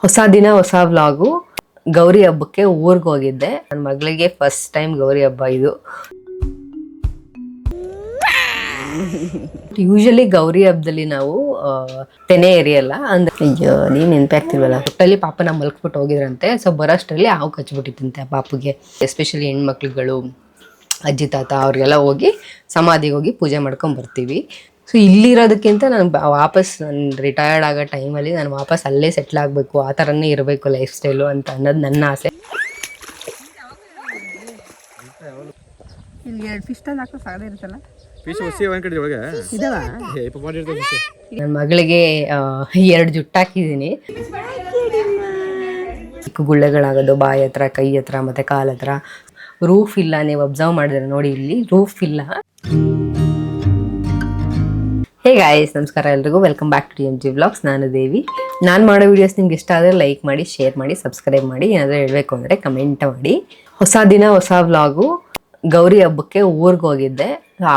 ಹೊಸ ದಿನ, ಹೊಸ ವ್ಲಾಗು. ಗೌರಿ ಹಬ್ಬಕ್ಕೆ ಊರಿಗೆ ಹೋಗಿದ್ದೆ. ನನ್ನ ಮಗಳಿಗೆ ಫಸ್ಟ್ ಟೈಮ್ ಗೌರಿ ಹಬ್ಬ ಇದು. ಯೂಶಲಿ ಗೌರಿ ಹಬ್ಬದಲ್ಲಿ ನಾವು ತೆನೆ ಎರಿಯಲ್ಲ. ಅಂದ್ರೆ, ಅಯ್ಯೋ ನೀನ್ ನೆನ್ಪಾಗ್ತಿಲ್ವಲ್ಲ ಹೊಟ್ಟಲ್ಲಿ ಪಾಪನ ಮಲ್ಕ್ಬಿಟ್ಟು ಹೋಗಿದ್ರಂತೆ. ಸೊ ಬರೋಷ್ಟರಲ್ಲಿ ಹಾವು ಕಚ್ಬಿಟ್ಟಿತ್ತಂತೆ ಪಾಪುಗೆ. ಎಸ್ಪೆಷಲಿ ಹೆಣ್ಮಕ್ಳುಗಳು, ಅಜ್ಜಿ, ತಾತ, ಅವ್ರಿಗೆಲ್ಲ ಹೋಗಿ, ಸಮಾಧಿಗೆ ಹೋಗಿ ಪೂಜೆ ಮಾಡ್ಕೊಂಡ್ ಬರ್ತೀವಿ ಸೊ ಇಲ್ಲಿರೋದಕ್ಕಿಂತ ನಾನು ವಾಪಸ್ ನಾನು ರಿಟೈರ್ಡ್ ಆಗೋ ಟೈಮಲ್ಲಿ ನಾನು ವಾಪಸ್ ಅಲ್ಲೇ ಸೆಟ್ಲ್ ಆಗಬೇಕು ಆ ಥರನೇ ಇರಬೇಕು ಲೈಫ್ ಸ್ಟೈಲು ಅಂತ ಅನ್ನೋದು ನನ್ನ ಆಸೆ. ಇಲ್ಲಿ ಎರಡು ಫಿಶ್ ತಂದು ಹಾಕೋ ಸಾಗದೇ ಇರುತ್ತಲ್ಲ? ಫಿಶ್ ಹೊಸಿ ಒಂದ್ ಕಡೆ ಒಳಗೆ. ಇದಾವ? ಏ ಪಾಪ ಮಾಡಿರ್ತದೆ ನನ್ನ ಮಗಳಿಗೆ ಎರಡು ಜುಟ್ಟು ಹಾಕಿದ್ದೀನಿ. ಚಿಕ್ಕ ಗುಳ್ಳೆಗಳಾಗೋದು ಬಾಯಿ ಹತ್ರ ಕೈ ಹತ್ರ ಮತ್ತೆ ಕಾಲ ಹತ್ರ. ರೂಫ್ ಇಲ್ಲ ನೀವು ಅಬ್ಸರ್ವ್ ಮಾಡಿದ್ರೆ ನೋಡಿ ಇಲ್ಲಿ ರೂಫ್ ಇಲ್ಲ. ಹೇ ಗಾಯ್ಸ್ ನಮಸ್ಕಾರ ಎಲ್ರಿಗೂ. Welcome back to M G vlogs ನಾನು ದೇವಿ. ನಾನು ಮಾಡೋ ವಿಡಿಯೋಸ್ ನಿಮ್ಗೆ ಇಷ್ಟ ಆದರೆ ಲೈಕ್ ಮಾಡಿ ಶೇರ್ ಮಾಡಿ ಸಬ್ಸ್ಕ್ರೈಬ್ ಮಾಡಿ. ಏನಾದರೂ ಹೇಳಬೇಕು ಅಂದರೆ ಕಮೆಂಟ್ ಮಾಡಿ. ಹೊಸ ದಿನ, ಹೊಸ ವ್ಲಾಗು ಗೌರಿ ಹಬ್ಬಕ್ಕೆ ಊರಿಗೆ ಹೋಗಿದ್ದೆ.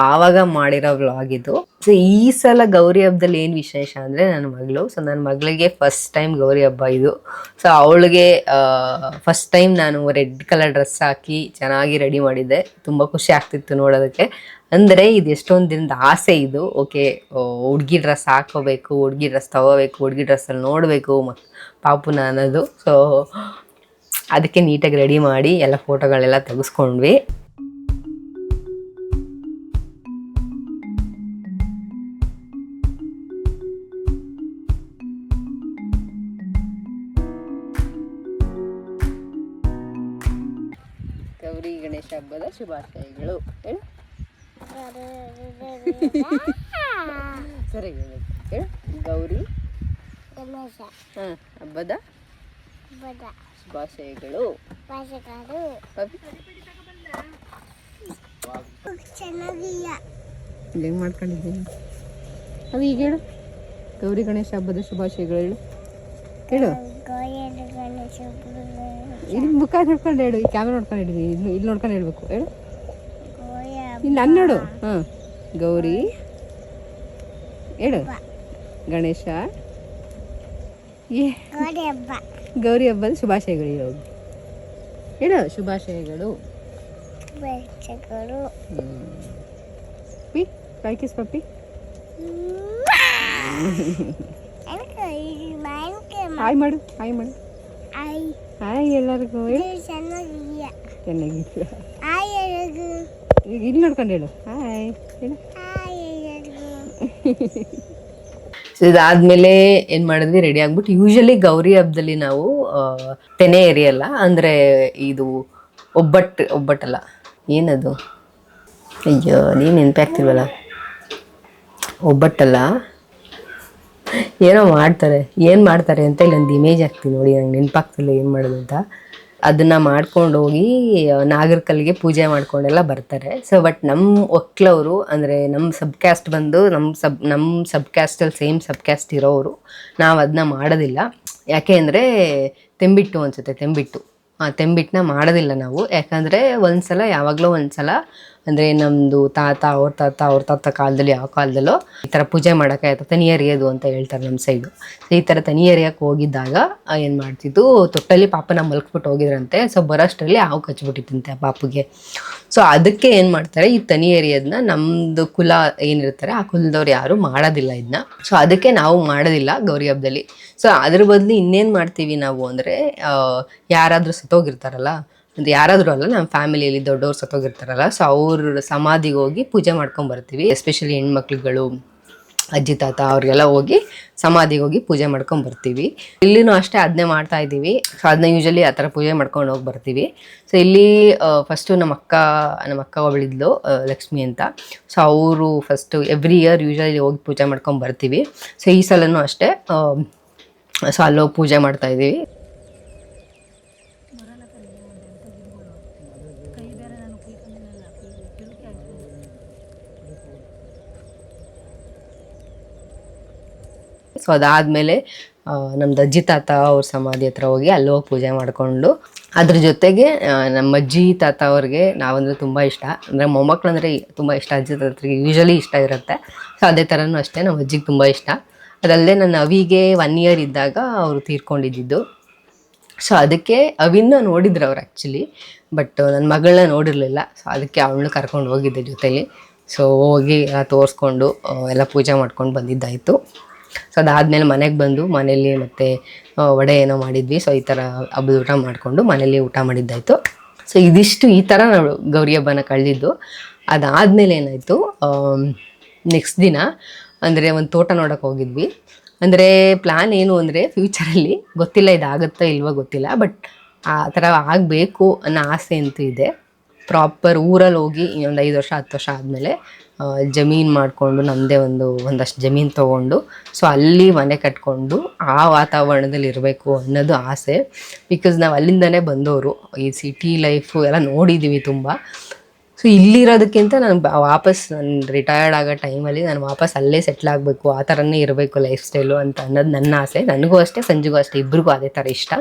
ಆವಾಗ ಮಾಡಿರೋ ವ್ಲಾಗ್ ಇದು. ಸೊ ಈ ಸಲ ಗೌರಿ ಹಬ್ಬದಲ್ಲಿ ಏನು ವಿಶೇಷ ಅಂದರೆ ನನ್ನ ಮಗಳು. ಸೊ ನನ್ನ ಮಗಳಿಗೆ ಫಸ್ಟ್ ಟೈಮ್ ಗೌರಿ ಹಬ್ಬ ಇದು. ಸೊ ಅವಳಿಗೆ ಫಸ್ಟ್ ಟೈಮ್ ನಾನು ರೆಡ್ ಕಲರ್ ಡ್ರೆಸ್ ಹಾಕಿ ಚೆನ್ನಾಗಿ ರೆಡಿ ಮಾಡಿದ್ದೆ. ತುಂಬ ಖುಷಿ ಆಗ್ತಿತ್ತು ನೋಡೋದಕ್ಕೆ. ಅಂದರೆ ಇದು ಎಷ್ಟೊಂದು ದಿನದ ಆಸೆ ಇದು. ಓಕೆ ಹುಡುಗಿ ಡ್ರೆಸ್ ಹಾಕೋಬೇಕು, ಹುಡುಗಿ ಡ್ರೆಸ್ ತಗೋಬೇಕು, ಹುಡುಗಿ ಡ್ರೆಸ್ಸಲ್ಲಿ ನೋಡಬೇಕು ಪಾಪು ಪಾಪುನ ಅನ್ನೋದು. ಸೊ ಅದಕ್ಕೆ ನೀಟಾಗಿ ರೆಡಿ ಮಾಡಿ ಎಲ್ಲ ಫೋಟೋಗಳೆಲ್ಲ ತೆಗೆಸ್ಕೊಂಡ್ವಿ. ಶುಭಾಶಯಗಳು. ಹೇಳು. ಸರಿ ಹೇಳು. ಹೇಳು. ಗೌರಿ. ಹಾಂ ಹಬ್ಬದ ಶುಭಾಶಯಗಳು. ಹೆಂಗೆ ಮಾಡ್ಕೊಂಡಿದ್ದೀನಿ? ಅದು ಈಗ ಹೇಳು. ಗೌರಿ ಗಣೇಶ ಹಬ್ಬದ ಶುಭಾಶಯಗಳು ಹೇಳು. ಹೇಳು. ಇಲ್ಲಿ ಮುಖ ನೋಡ್ಕೊಂಡು ಹೇಳು ಈ ಕ್ಯಾಮ್ರಾ ನೋಡ್ಕೊಂಡು ಹೇಳಿದ್ದೀನಿ ಇಲ್ಲಿ ಇಲ್ಲಿ ನೋಡ್ಕೊಂಡು ಹೇಳ್ಬೇಕು ಹೇಳು. ಇಲ್ಲಿ ನಾನು ನೋಡು ಹಾಂ. ಗೌರಿ ಹೇಳು. ಗಣೇಶ ಏ. ಗೌರಿ ಹಬ್ಬದ ಶುಭಾಶಯಗಳು ಹೇಳು. ಹೇಳು ಶುಭಾಶಯಗಳು. ಪಿ ಕಾಯ್ಕಿಸ್ ಪಪ್ಪಿ ಹಾಯ್ ಮಾಡು ಹಾಯ್ ಮಾಡು. ಹಾಯ್. ಎಲ್ಲರಿಗೂ. ಹೇಳು ಇದು ಈಗ ಇಲ್ಲಿ ನೋಡ್ಕೊಂಡು ಹೇಳು. ಹಾಯ್ ಸೊ ಇದಾದ್ಮೇಲೆ ಏನ್ ಮಾಡಿದ್ವಿ? ರೆಡಿ ಆಗ್ಬಿಟ್ಟು ಯೂಶಲಿ ಗೌರಿ ಹಬ್ಬದಲ್ಲಿ ನಾವು ತೆನೆ ಎರಿಯಲ್ಲ ಅಂದ್ರೆ ಇದು ಒಬ್ಬಟ್ಟು ಒಬ್ಬಟ್ಟಲ್ಲ ಏನದು? ಅಯ್ಯೋ ನೀನ್ ನೆನ್ಪಾಗ್ತಿಲ್ವಲ್ಲ ಒಬ್ಬಟ್ಟಲ್ಲ ಏನೋ ಮಾಡ್ತಾರೆ, ಏನು ಮಾಡ್ತಾರೆ ಅಂತ ಒಂದು ಇಮೇಜ್ ಹಾಕ್ತೀನಿ ನೋಡಿ, ನಂಗೆ ನೆನಪಾಗ್ತಿಲ್ಲ ಏನು ಮಾಡೋದು ಅಂತ. ಅದನ್ನ ಮಾಡ್ಕೊಂಡು ಹೋಗಿ ನಾಗರಕಲ್ಲಿಗೆ ಪೂಜೆ ಮಾಡ್ಕೊಂಡೆಲ್ಲ ಬರ್ತಾರೆ. ಸೊ ಬಟ್ ನಮ್ಮ ಒಕ್ಲವರು, ಅಂದರೆ ನಮ್ಮ ಸಬ್ ಕ್ಯಾಸ್ಟ್ ಬಂದು ನಮ್ಮ ಸಬ್ ನಮ್ಮ ಸಬ್ ಕ್ಯಾಸ್ಟಲ್ಲಿ ಸೇಮ್ ಸಬ್ ಕ್ಯಾಸ್ಟ್ ಇರೋರು ನಾವು ಅದನ್ನ ಮಾಡೋದಿಲ್ಲ. ಯಾಕೆ ಅಂದರೆ ತೆಂಬಿಟ್ಟು ಅನ್ಸುತ್ತೆ, ತೆಂಬಿಟ್ಟು. ಆ ತೆಂಬಿಟ್ಟನ್ನ ಮಾಡೋದಿಲ್ಲ ನಾವು. ಯಾಕಂದರೆ ಒಂದು ಸಲ ಯಾವಾಗಲೂ ಒಂದ್ಸಲ ಅಂದರೆ ನಮ್ಮದು ತಾತ, ಅವ್ರ ತಾತ ಅವ್ರ ತಾತ ಕಾಲದಲ್ಲಿ ಯಾವ ಕಾಲದಲ್ಲೋ ಈ ಥರ ಪೂಜೆ ಆಯ್ತು. ತನಿ ಎರಿಯೋದು ಅಂತ ಹೇಳ್ತಾರೆ ನಮ್ಮ ಸೈಡು ಈ ಥರ ತನಿ ಎರಿಯಕ್ಕೆ ಹೋಗಿದ್ದಾಗ ಏನು ಮಾಡ್ತಿದ್ದು, ತೊಟ್ಟಲ್ಲಿ ಪಾಪನ ಮಲ್ಕ್ಬಿಟ್ಟು ಹೋಗಿದ್ರಂತೆ. ಸೊ ಬರೋಷ್ಟರಲ್ಲಿ ಹಾವು ಕಚ್ಬಿಟ್ಟಿತ್ತಂತೆ ಆ ಪಾಪುಗೆ. ಸೊ ಅದಕ್ಕೆ ಏನು ಮಾಡ್ತಾರೆ, ಈ ತನಿ ಎರಿಯೋದನ್ನ ನಮ್ಮದು ಕುಲ ಏನಿರ್ತಾರೆ, ಆ ಕುಲದವ್ರು ಯಾರು ಮಾಡೋದಿಲ್ಲ ಇದನ್ನ ಸೊ ಅದಕ್ಕೆ ನಾವು ಮಾಡೋದಿಲ್ಲ ಗೌರಿ ಹಬ್ಬದಲ್ಲಿ ಸೊ ಅದ್ರ ಬದಲು ಇನ್ನೇನು ಮಾಡ್ತೀವಿ ನಾವು ಅಂದರೆ ಯಾರಾದರೂ ಸತ್ತೋಗಿರ್ತಾರಲ್ಲ ಅಂದ್ರೆ ಯಾರಾದರೂ ಅಲ್ಲ ನಮ್ಮ ಫ್ಯಾಮಿಲಿಯಲ್ಲಿ ದೊಡ್ಡವ್ರು ಸತ್ತೋಗಿರ್ತಾರಲ್ಲ ಸೊ ಅವ್ರ ಸಮಾಧಿಗೆ ಹೋಗಿ ಪೂಜೆ ಮಾಡ್ಕೊಂಡು ಬರ್ತೀವಿ. ಎಸ್ಪೆಷಲಿ ಹೆಣ್ಮಕ್ಳುಗಳು, ಅಜ್ಜಿ ತಾತ ಅವ್ರಿಗೆಲ್ಲ ಹೋಗಿ ಸಮಾಧಿಗೆ ಹೋಗಿ ಪೂಜೆ ಮಾಡ್ಕೊಂಡು ಬರ್ತೀವಿ. ಇಲ್ಲಿನೂ ಅಷ್ಟೇ ಅದನ್ನೇ ಮಾಡ್ತಾ ಇದ್ದೀವಿ. ಸೊ ಅದನ್ನ ಯೂಶಲಿ ಆ ಥರ ಪೂಜೆ ಮಾಡ್ಕೊಂಡು ಹೋಗಿ ಬರ್ತೀವಿ. ಸೊ ಇಲ್ಲಿ ಫಸ್ಟು ನಮ್ಮ ಅಕ್ಕ ನಮ್ಮ ಅಕ್ಕ ಒಬ್ಳಿದ್ಲು ಲಕ್ಷ್ಮಿ ಅಂತ. ಸೊ ಅವರು ಫಸ್ಟು ಎವ್ರಿ ಇಯರ್ ಯೂಶಲಿ ಹೋಗಿ ಪೂಜೆ ಮಾಡ್ಕೊಂಡು ಬರ್ತೀವಿ. ಸೊ ಈ ಸಲನೂ ಅಷ್ಟೇ ಸೊ ಅಲ್ಲೋಗಿ ಪೂಜೆ ಮಾಡ್ತಾ ಇದ್ದೀವಿ. ಸೊ ಅದಾದಮೇಲೆ ನಮ್ದು ಅಜ್ಜಿ ತಾತ ಅವ್ರ ಸಮಾಧಿ ಹತ್ರ ಹೋಗಿ ಅಲ್ಲಿ ಪೂಜೆ ಮಾಡಿಕೊಂಡು, ಅದ್ರ ಜೊತೆಗೆ ನಮ್ಮ ಅಜ್ಜಿ ತಾತ ಅವ್ರಿಗೆ ನಾವಂದ್ರೆ ತುಂಬ ಇಷ್ಟ. ಅಂದರೆ ಮೊಮ್ಮಕ್ಳು ಅಂದರೆ ತುಂಬ ಇಷ್ಟ, ಅಜ್ಜಿ ತಾತರಿಗೆ ಯೂಶಲಿ ಇಷ್ಟ ಇರುತ್ತೆ. ಸೊ ಅದೇ ಥರನೂ ಅಷ್ಟೇ ನಮ್ಮ ಅಜ್ಜಿಗೆ ತುಂಬ ಇಷ್ಟ. ಅದಲ್ಲದೆ ನನ್ನ ಅವಿಗೆ ಒನ್ ಇಯರ್ ಇದ್ದಾಗ ಅವರು ತೀರ್ಕೊಂಡಿದ್ದು ಸೊ ಅದಕ್ಕೆ ಅವಿನ ನೋಡಿದ್ರು ಅವ್ರು ಆ್ಯಕ್ಚುಲಿ ಬಟ್ ನನ್ನ ಮಗಳನ್ನ ನೋಡಿರಲಿಲ್ಲ. ಸೊ ಅದಕ್ಕೆ ಅವಳನ್ನ ಕರ್ಕೊಂಡು ಹೋಗಿದ್ದೆ ಜೊತೇಲಿ. ಸೊ ಹೋಗಿ ತೋರಿಸ್ಕೊಂಡು ಎಲ್ಲ ಪೂಜೆ ಮಾಡ್ಕೊಂಡು ಬಂದಿದ್ದಾಯಿತು. ಸೊ ಅದಾದಮೇಲೆ ಮನೆಗೆ ಬಂದು ಮನೇಲಿ ಮತ್ತೆ ವಡೆ ಏನೋ ಮಾಡಿದ್ವಿ. ಸೊ ಈ ಥರ ಹಬ್ಬದ ಊಟ ಮಾಡಿಕೊಂಡು ಮನೇಲಿ ಊಟ ಮಾಡಿದ್ದಾಯಿತು. ಸೊ ಇದಿಷ್ಟು ಈ ಥರ ನಾವು ಗೌರಿ ಹಬ್ಬನ ಕಳೆದಿದ್ದು. ಅದಾದಮೇಲೆ ಏನಾಯಿತು ನೆಕ್ಸ್ಟ್ ದಿನ ಅಂದರೆ ಒಂದು ತೋಟ ನೋಡೋಕೆ ಹೋಗಿದ್ವಿ. ಅಂದರೆ ಪ್ಲ್ಯಾನ್ ಏನು ಅಂದರೆ ಫ್ಯೂಚರಲ್ಲಿ ಗೊತ್ತಿಲ್ಲ ಇದಾಗುತ್ತೋ ಇಲ್ವೋ ಗೊತ್ತಿಲ್ಲ ಬಟ್ ಆ ಥರ ಆಗಬೇಕು ಅನ್ನೋ ಆಸೆ ಅಂತೂ ಇದೆ. ಪ್ರಾಪರ್ ಊರಲ್ಲಿ ಹೋಗಿ ಒಂದು ಐದು ವರ್ಷ, ಹತ್ತು ವರ್ಷ ಆದಮೇಲೆ ಜಮೀನು ಮಾಡಿಕೊಂಡು ನಮ್ಮದೇ ಒಂದು, ಒಂದಷ್ಟು ಜಮೀನು ತೊಗೊಂಡು, ಸೊ ಅಲ್ಲಿ ಮನೆ ಕಟ್ಕೊಂಡು ಆ ವಾತಾವರಣದಲ್ಲಿ ಇರಬೇಕು ಅನ್ನೋದು ಆಸೆ. ಬಿಕಾಸ್ ನಾವು ಅಲ್ಲಿಂದನೇ ಬಂದವರು, ಈ ಸಿಟಿ ಲೈಫು ಎಲ್ಲ ನೋಡಿದ್ದೀವಿ ತುಂಬ. ಸೊ ಇಲ್ಲಿರೋದಕ್ಕಿಂತ ನಾನು ವಾಪಸ್ ನಾನು ರಿಟೈರ್ಡ್ ಆಗೋ ಟೈಮಲ್ಲಿ ನಾನು ವಾಪಸ್ ಅಲ್ಲೇ ಸೆಟ್ಲ್ ಆಗಬೇಕು, ಆ ಥರನೇ ಇರಬೇಕು ಲೈಫ್ ಸ್ಟೈಲು ಅಂತ ಅನ್ನೋದು ನನ್ನ ಆಸೆ. ನನಗೂ ಅಷ್ಟೇ, ಸಂಜೆಗೂ ಅಷ್ಟೇ ಇಬ್ಬರಿಗೂ ಅದೇ ಥರ ಇಷ್ಟ.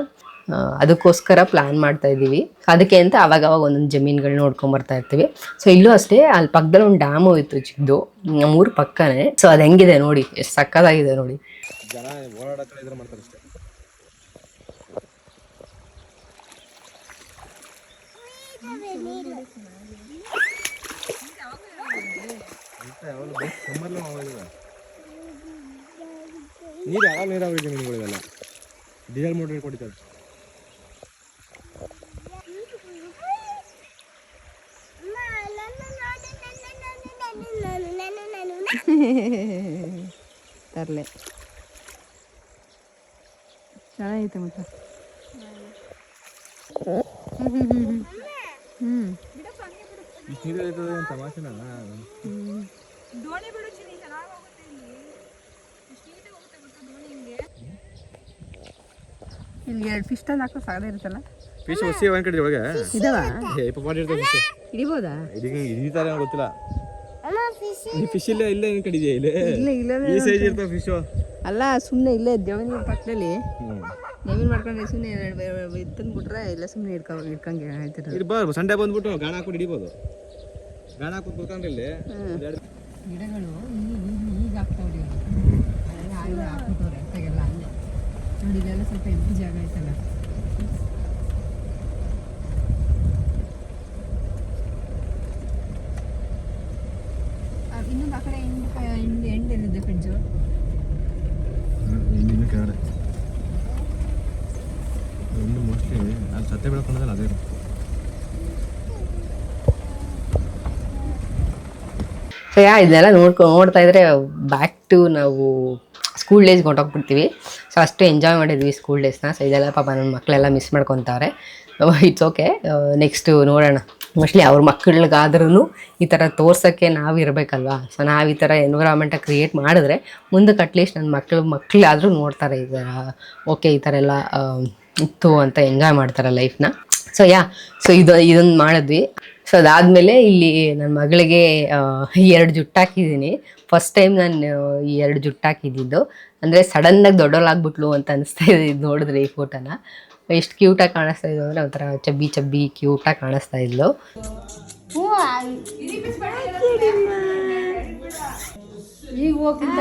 ಅದಕ್ಕೋಸ್ಕರ ಪ್ಲ್ಯಾನ್ ಮಾಡ್ತಾ ಇದ್ದೀವಿ. ಅದಕ್ಕೆ ಅಂತ ಅವಾಗ ಅವಾಗ ಒಂದೊಂದು ಜಮೀನುಗಳು ನೋಡ್ಕೊಂಡ್ ಬರ್ತಾ ಇರ್ತೀವಿ. ಸೊ ಇಲ್ಲೂ ಅಷ್ಟೇ, ಅಲ್ಲಿ ಪಕ್ಕದಲ್ಲಿ ಒಂದು ಡ್ಯಾಮ್ ಹೋಯ್ತು ಚಿಕ್ಕದು ನಮ್ಮೂರು ಪಕ್ಕನೇ. ಸೊ ಅದು ಹೆಂಗಿದೆ ನೋಡಿ, ಎಷ್ಟು ಸಕ್ಕತ್ತಾಗಿದೆ ನೋಡಿ. ನೀರು ನೀರಾವರಿ ಜಮೀನುಗಳಿವೆಲ್ಲ? ಡೀಸೆಲ್ ಮೋಟರ್ ಕೊಡ್ತಾರೆ. ತರಲೆ. ಚೆನ್ನಾಗೈತೆ ಮತ್ತ. ಇಲ್ಲಿ ಎರಡು ಫಿಶ್ ತಂದು ಹಾಕೋ ಸಾಗದ ಇರುತ್ತಲ್ಲ? ಫಿಶ್ ಹೊಸಿ ಒಂದು ಕಡೆ ಒಳಗೆ ಇದಾವ? ಹಿಡಿತಾರೆ ಗೊತ್ತಿಲ್ಲ. ಈ ಫಿಶ್ ಇಲ್ಲ ಇಲ್ಲ ಏನು ಕಡೆ ಇದೆಯಾ ಇಲ್ಲ? ಇಲ್ಲ ಈ ಸೈಜ್ ಇರ್ತಾ ಫಿಶು ಅಲ್ಲ ಸುಮ್ಮನೆ ಇಲ್ಲೇ ದೇವನ ಪಕ್ಕದಲ್ಲಿ. ಹ್ಞೂ ಮಾಡ್ಕೊಂಡು ಮಾಡ್ಕೊಂಡ್ರೆ ಸುಮ್ಮನೆ ಇತ್ತು ತಂದ್ಬಿಟ್ರೆ ಇಲ್ಲ ಸುಮ್ಮನೆ ಇಟ್ಕೊ ಇಟ್ಕಂಗೆ ಹೇಳ್ತಿರ ಇರ್ಬೋದು ಸಂಡೆ ಬಂದ್ಬಿಟ್ಟು ಗಾಣ ಹಾಕೊಂಡು ಹಿಡಿಬೋದು. ಗಾಣ ಹಾಕೊಂಡು ಕುತ್ಕೊಂಡ್ರೆ ಇಲ್ಲಿ ಗಿಡಗಳು ಈಗ ಆಗ್ತಾವ್ರಿ ಹಾಕ್ಬಿಟ್ಟವ್ರೆ ಅತ್ತಾಗೆಲ್ಲ ಅಲ್ಲೇ. ನೋಡಿ ಇಲ್ಲೆಲ್ಲ ಸ್ವಲ್ಪ ಎದ್ದು ಜಾಗ ಐತಲ್ಲ ಆ, ಇನ್ನೊಂದು ಆ ಕಡೆ ಎಂಡ್ ಕೆಳಗಡೆ. ಇನ್ನು ಮೋಸ್ಟ್ಲಿ ಅಲ್ಲಿ ಸತ್ತೆ ಅದೇ ಇರುತ್ತೆ. ಸೊ ಯಾ ಇದನ್ನೆಲ್ಲ ನೋಡ್ಕೊ ನೋಡ್ತಾ ಇದ್ರೆ ಬ್ಯಾಕ್ ಟು ನಾವು ಸ್ಕೂಲ್ ಡೇಸ್ಗೆ ಹೊಂಟೋಗ್ಬಿಡ್ತೀವಿ ಸೊ ಅಷ್ಟು ಎಂಜಾಯ್ ಮಾಡಿದ್ವಿ ಸ್ಕೂಲ್ ಡೇಸ್ನ ಸೊ ಇದೆಲ್ಲ ಪಾಪ ನನ್ನ ಮಕ್ಕಳೆಲ್ಲ ಮಿಸ್ ಮಾಡ್ಕೊತಾರೆ ಇಟ್ಸ್ ಓಕೆ ನೆಕ್ಸ್ಟು ನೋಡೋಣ. ಮೋಸ್ಟ್ಲಿ ಅವ್ರ ಮಕ್ಕಳಿಗಾದ್ರೂ ಈ ಥರ ತೋರ್ಸೋಕ್ಕೆ ನಾವು ಇರಬೇಕಲ್ವಾ? ಸೊ ನಾವು ಈ ಥರ ಎನ್ವಿರಾನ್ಮೆಂಟ ಕ್ರಿಯೇಟ್ ಮಾಡಿದ್ರೆ ಮುಂದಕ್ಕೆ ಅಟ್ಲೀಸ್ಟ್ ನನ್ನ ಮಕ್ಕಳು ಮಕ್ಕಳಾದರೂ ನೋಡ್ತಾರೆ ಈ ಥರ ಓಕೆ ಈ ಥರ ಎಲ್ಲ ಇತ್ತು ಅಂತ ಎಂಜಾಯ್ ಮಾಡ್ತಾರೆ ಲೈಫ್ನ ಸೊ ಯಾ ಸೊ ಇದು ಇದೊಂದು ಮಾಡಿದ್ವಿ. ಸೊ ಅದಾದಮೇಲೆ ಇಲ್ಲಿ ನನ್ನ ಮಗಳಿಗೆ ಎರಡು ಜುಟ್ಟು ಹಾಕಿದ್ದೀನಿ. ಫಸ್ಟ್ ಟೈಮ್ ನಾನು ಈ ಎರಡು ಜುಟ್ಟು ಹಾಕಿದ್ದಿದ್ದು ಅಂದರೆ ಸಡನ್ನಾಗಿ ದೊಡ್ಡವಳಾಗ್ಬಿಟ್ಲು ಅಂತ ಅನಿಸ್ತಾ ಇದೆ, ಇದು ನೋಡಿದ್ರೆ ಈ ಫೋಟೋನ ಎಷ್ಟು ಕ್ಯೂಟಾಗಿ ಕಾಣಿಸ್ತಾ ಇದ್ಲು ಅಂದರೆ ಒಂಥರ ಚಬ್ಬಿ ಚಬ್ಬಿ ಕ್ಯೂಟಾಗಿ ಕಾಣಿಸ್ತಾ ಇದ್ಲು ಈಗ ಹೋಗ್ತಿದ್ದ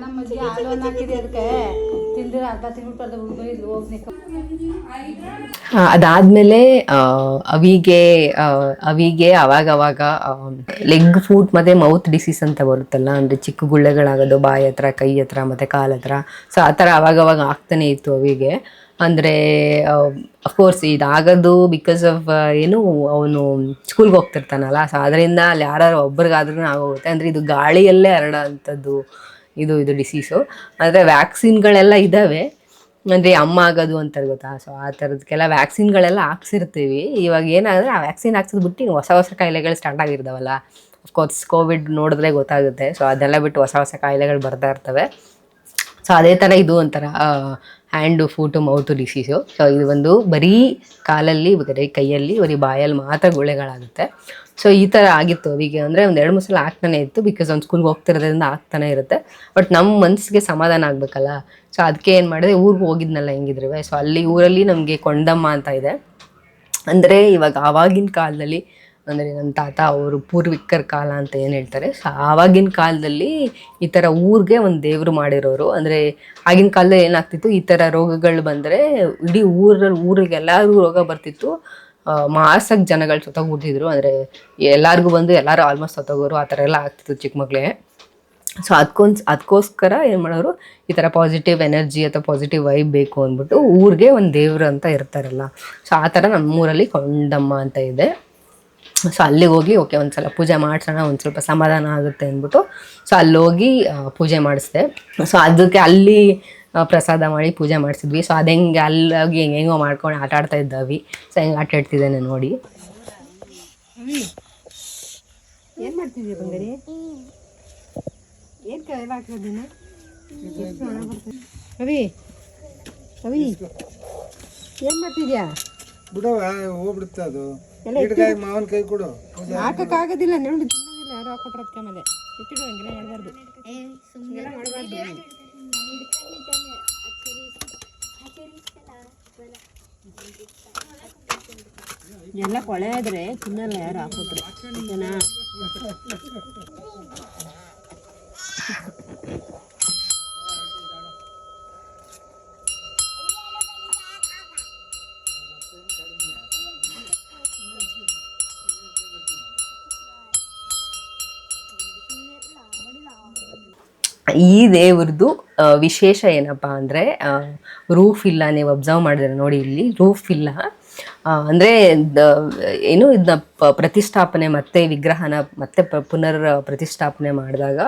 ನಮ್ಮ ಮಜ್ಜಿಗೆ ಹಾಲು ಅನ್ನ ಹಾಕಿದೆ ಅದಕ್ಕೆ ಅದಾದ್ಮೇಲೆ ಅವಿಗೆ ಅವಿಗೆ ಅವಾಗ ಅವಾಗ ಲೆಗ್ ಫುಟ್ ಮತ್ತೆ ಮೌತ್ ಡಿಸೀಸ್ ಅಂತ ಬರುತ್ತಲ್ಲ, ಅಂದ್ರೆ ಚಿಕ್ಕ ಗುಳ್ಳೆಗಳಾಗೋದು, ಬಾಯಿ ಹತ್ರ, ಕೈ ಹತ್ರ, ಮತ್ತೆ ಕಾಲ್ ಹತ್ರ. ಸೊ ಆ ಥರ ಅವಾಗ ಆಗ್ತಾನೆ ಇತ್ತು ಅವಿಗೆ. ಅಂದ್ರೆ ಅಫ್ಕೋರ್ಸ್ ಇದಾಗೋದು ಬಿಕಾಸ್ ಆಫ್ ಏನು, ಅವನು ಸ್ಕೂಲ್ಗೆ ಹೋಗ್ತಿರ್ತಾನಲ್ಲ ಸೊ ಅದರಿಂದ ಅಲ್ಲಿ ಯಾರು ಒಬ್ರಿಗಾದ್ರೂ ಆಗೋಗುತ್ತೆ. ಅಂದ್ರೆ ಇದು ಗಾಳಿಯಲ್ಲೇ ಹರಡೋ ಅಂಥದ್ದು ಇದು ಇದು ಡಿಸೀಸು ಆದರೆ ವ್ಯಾಕ್ಸಿನ್ಗಳೆಲ್ಲ ಇದ್ದಾವೆ ಅಂದರೆ ಅಮ್ಮ ಆಗೋದು ಅಂತಾರೆ ಗೊತ್ತಾ? ಸೊ ಆ ಥರದಕ್ಕೆಲ್ಲ ವ್ಯಾಕ್ಸಿನ್ಗಳೆಲ್ಲ ಹಾಕ್ಸಿರ್ತೀವಿ. ಇವಾಗ ಏನಾದರೆ ಆ ವ್ಯಾಕ್ಸಿನ್ ಹಾಕ್ಸಿದ್ ಬಿಟ್ಟು ಹೊಸ ಹೊಸ ಕಾಯಿಲೆಗಳು ಸ್ಟಾರ್ಟ್ ಆಗಿರ್ತಾವಲ್ಲ. ಅಫ್ಕೋರ್ಸ್ ಕೋವಿಡ್ ನೋಡಿದ್ರೆ ಗೊತ್ತಾಗುತ್ತೆ. ಸೊ ಅದೆಲ್ಲ ಬಿಟ್ಟು ಹೊಸ ಹೊಸ ಕಾಯಿಲೆಗಳು ಬರ್ತಾ ಇರ್ತವೆ. ಸೊ ಅದೇ ಥರ ಇದು ಒಂಥರ hand foot mouth disease so ಇದು ಒಂದು ಬರೀ ಕಾಲಲ್ಲಿ, ಬರೀ ಕೈಯಲ್ಲಿ, ಬರೀ ಬಾಯಲ್ಲಿ ಮಾತ್ರ ಗುಳೆಗಳಾಗುತ್ತೆ ಸೊ ಈ ಥರ ಆಗಿತ್ತು ಅವರಿಗೆ. ಅಂದರೆ ಒಂದು ಎರಡು ಮೂರು ಸಲ ಆಗ್ತಾನೆ ಇತ್ತು ಬಿಕಾಸ್ ಅವ್ನು ಸ್ಕೂಲ್ಗೆ ಹೋಗ್ತಿರೋದ್ರಿಂದ ಆಗ್ತಾನೆ ಇರುತ್ತೆ. ಬಟ್ ನಮ್ಮ ಮನಸ್ಸಿಗೆ ಸಮಾಧಾನ ಆಗಬೇಕಲ್ಲ? ಸೊ ಅದಕ್ಕೆ ಏನು ಮಾಡಿದೆ? ಊರಿಗೆ ಹೋಗಿದ್ನಲ್ಲ ಹೆಂಗಿದ್ರು? ಸೊ ಅಲ್ಲಿ ಊರಲ್ಲಿ ನಮಗೆ ಕೊಂಡಮ್ಮ ಅಂತ ಇದೆ. ಅಂದರೆ ಇವಾಗ ಆವಾಗಿನ ಕಾಲದಲ್ಲಿ ಅಂದರೆ ನನ್ನ ತಾತ ಅವರು ಪೂರ್ವಿಕರ ಕಾಲ ಅಂತ ಏನು ಹೇಳ್ತಾರೆ? ಸೊ ಆವಾಗಿನ ಕಾಲದಲ್ಲಿ ಈ ಥರ ಊರಿಗೆ ಒಂದು ದೇವರು ಮಾಡಿರೋರು. ಅಂದರೆ ಆಗಿನ ಕಾಲದಲ್ಲಿ ಏನಾಗ್ತಿತ್ತು? ಈ ಥರ ರೋಗಗಳು ಬಂದರೆ ಇಡೀ ಊರಲ್ಲಿ ಊರಿಗೆ ಎಲ್ಲರಿಗೂ ರೋಗ ಬರ್ತಿತ್ತು. ಮಾಸಕ್ಕೆ ಜನಗಳು ಸತ್ತೋಗ್ಬಿಟ್ಟಿದ್ರು. ಅಂದರೆ ಎಲ್ಲರಿಗೂ ಬಂದು ಎಲ್ಲರೂ ಆಲ್ಮೋಸ್ಟ್ ಸತ್ತೋಗೋರು, ಆ ಥರ ಎಲ್ಲ ಆಗ್ತಿತ್ತು ಚಿಕ್ಕ ಮಕ್ಕಳಿಗೆ ಸೊ ಅದಕ್ಕೊಂದು ಅದಕ್ಕೋಸ್ಕರ ಏನು ಮಾಡೋರು, ಈ ಥರ ಪಾಸಿಟಿವ್ ಎನರ್ಜಿ ಅಥವಾ ಪಾಸಿಟಿವ್ ವೈಬ್ ಬೇಕು ಅಂದ್ಬಿಟ್ಟು ಊರಿಗೆ ಒಂದು ದೇವ್ರು ಅಂತ ಇರ್ತಾರಲ್ಲ. ಸೊ ಆ ಥರ ನಮ್ಮೂರಲ್ಲಿ ಕೊಂಡಮ್ಮ ಅಂತ ಇದೆ. ಸೊ ಅಲ್ಲಿಗೆ ಹೋಗಿ, ಓಕೆ ಒಂದು ಸಲ ಪೂಜೆ ಮಾಡಿಸೋಣ, ಒಂದು ಸ್ವಲ್ಪ ಸಮಾಧಾನ ಆಗುತ್ತೆ ಅಂದ್ಬಿಟ್ಟು ಸೊ ಅಲ್ಲಿ ಹೋಗಿ ಪೂಜೆ ಮಾಡಿಸ್ದೆ. ಸೊ ಅದಕ್ಕೆ ಅಲ್ಲಿ ಪ್ರಸಾದ ಮಾಡಿ ಪೂಜೆ ಮಾಡಿಸಿದ್ವಿ. ಸೊ ಅದು ಹೆಂಗೆ ಅಲ್ಲಿ ಹೆಂಗೆ ಹೆಂಗೋ ಮಾಡ್ಕೊಂಡು ಆಟ ಆಡ್ತಾ ಇದ್ದಾವಿ. ಸೊ ಹೆಂಗೆ ಆಟ ಆಡ್ತಿದ್ದೇನೆ ನೋಡಿ. ಏನು ಮಾಡ್ತಿದ್ಯಾ ಬಂಗಾರಿ ಏನು ಹಣ ಬರ್ತದೆ ಅವಿ ಅವಿ ಏನು ಮಾಡ್ತಿದ್ಯಾ? ಬಿಡವ ಹೋಗ್ಬಿಡುತ್ತೆ ಅದು. ಎಲ್ಲ ಗಿಡಗಾಯಿ ಮಾವನ ಕೈ ಕೊಡು. ಹಾಕಕ್ಕಾಗೋದಿಲ್ಲ ನೋಡಿ ತಿನ್ನೋದಿಲ್ಲ ಯಾರು ಹಾಕೊಟ್ರೆ ಅದಕ್ಕೆ ಮೇಲೆ. ಇಟ್ಟಿಡು ಹಂಗೆಲ್ಲ ಮಾಡಬಾರ್ದು. ಹಂಗೆಲ್ಲ ಮಾಡಬಾರ್ದು. ಎಲ್ಲ ಕೊಳೆ ಆದ್ರೆ ತಿನ್ನಲ್ಲ ಯಾರು ಓಕೆನಾ? ಈ ದೇವ್ರದ್ದು ವಿಶೇಷ ಏನಪ್ಪ ಅಂದರೆ ರೂಫ್ ಇಲ್ಲ ನೀವು ಅಬ್ಸರ್ವ್ ಮಾಡಿದ್ರೆ ನೋಡಿ ಇಲ್ಲಿ, ರೂಫ್ ಇಲ್ಲ. ಅಂದರೆ ಏನು ಇದನ್ನ ಪ್ರತಿಷ್ಠಾಪನೆ ಮತ್ತೆ ವಿಗ್ರಹನ ಮತ್ತೆ ಪುನರ್ ಪ್ರತಿಷ್ಠಾಪನೆ ಮಾಡಿದಾಗ,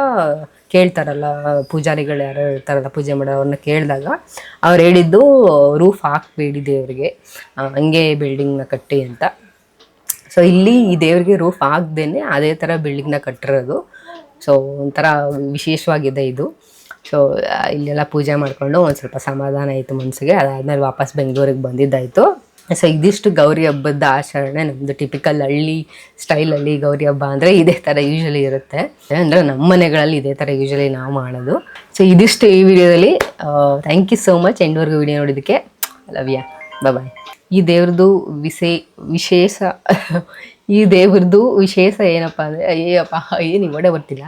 ಕೇಳ್ತಾರಲ್ಲ, ಪೂಜಾರಿಗಳು ಯಾರು ಇರ್ತಾರಲ್ಲ ಪೂಜೆ ಮಾಡೋರನ್ನ ಕೇಳಿದಾಗ, ಅವ್ರು ಹೇಳಿದ್ದು ರೂಫ್ ಹಾಕ್ಬೇಡಿ ದೇವ್ರಿಗೆ ಹಂಗೆ ಬಿಲ್ಡಿಂಗ್ನ ಕಟ್ಟಿ ಅಂತ. ಸೊ ಇಲ್ಲಿ ಈ ದೇವ್ರಿಗೆ ರೂಫ್ ಹಾಕ್ದೇನೆ ಅದೇ ಥರ ಬಿಲ್ಡಿಂಗ್ನ ಕಟ್ಟಿರೋದು. ಸೊ ಒಂಥರ ವಿಶೇಷವಾಗಿದೆ ಇದು. ಸೊ ಇಲ್ಲೆಲ್ಲ ಪೂಜೆ ಮಾಡಿಕೊಂಡು ಒಂದು ಸ್ವಲ್ಪ ಸಮಾಧಾನ ಆಯಿತು ಮನಸ್ಸಿಗೆ ಅದಾದಮೇಲೆ ವಾಪಸ್ ಬೆಂಗಳೂರಿಗೆ ಬಂದಿದ್ದಾಯಿತು. ಸೊ ಇದಿಷ್ಟು ಗೌರಿ ಹಬ್ಬದ ಆಚರಣೆ ನಮ್ಮದು ಟಿಪಿಕಲ್ ಹಳ್ಳಿ ಸ್ಟೈಲಲ್ಲಿ ಗೌರಿ ಹಬ್ಬ ಅಂದರೆ ಇದೇ ಥರ ಯೂಶಲಿ ಇರುತ್ತೆ. ಅಂದರೆ ನಮ್ಮ ಮನೆಗಳಲ್ಲಿ ಇದೇ ಥರ ಯೂಶಲಿ ನಾವು ಮಾಡೋದು. ಸೊ ಇದಿಷ್ಟು ಈ ವಿಡಿಯೋದಲ್ಲಿ. ಥ್ಯಾಂಕ್ ಯು ಸೋ ಮಚ್ ಎಂಡ್ವರೆಗೂ ವಿಡಿಯೋ ನೋಡಿದ್ದಕ್ಕೆ ಲವ್ ಯಾ ಬಾಯ್ ಈ ದೇವ್ರದ್ದು ವಿಶೇ ವಿಶೇಷ, ಈ ದೇವ್ರದ್ದು ವಿಶೇಷ ಏನಪ್ಪ ಅಂದರೆ ಅಯ್ಯಪ್ಪ ಏನು ಒಡೆ ಬರ್ತಿಲ್ಲ.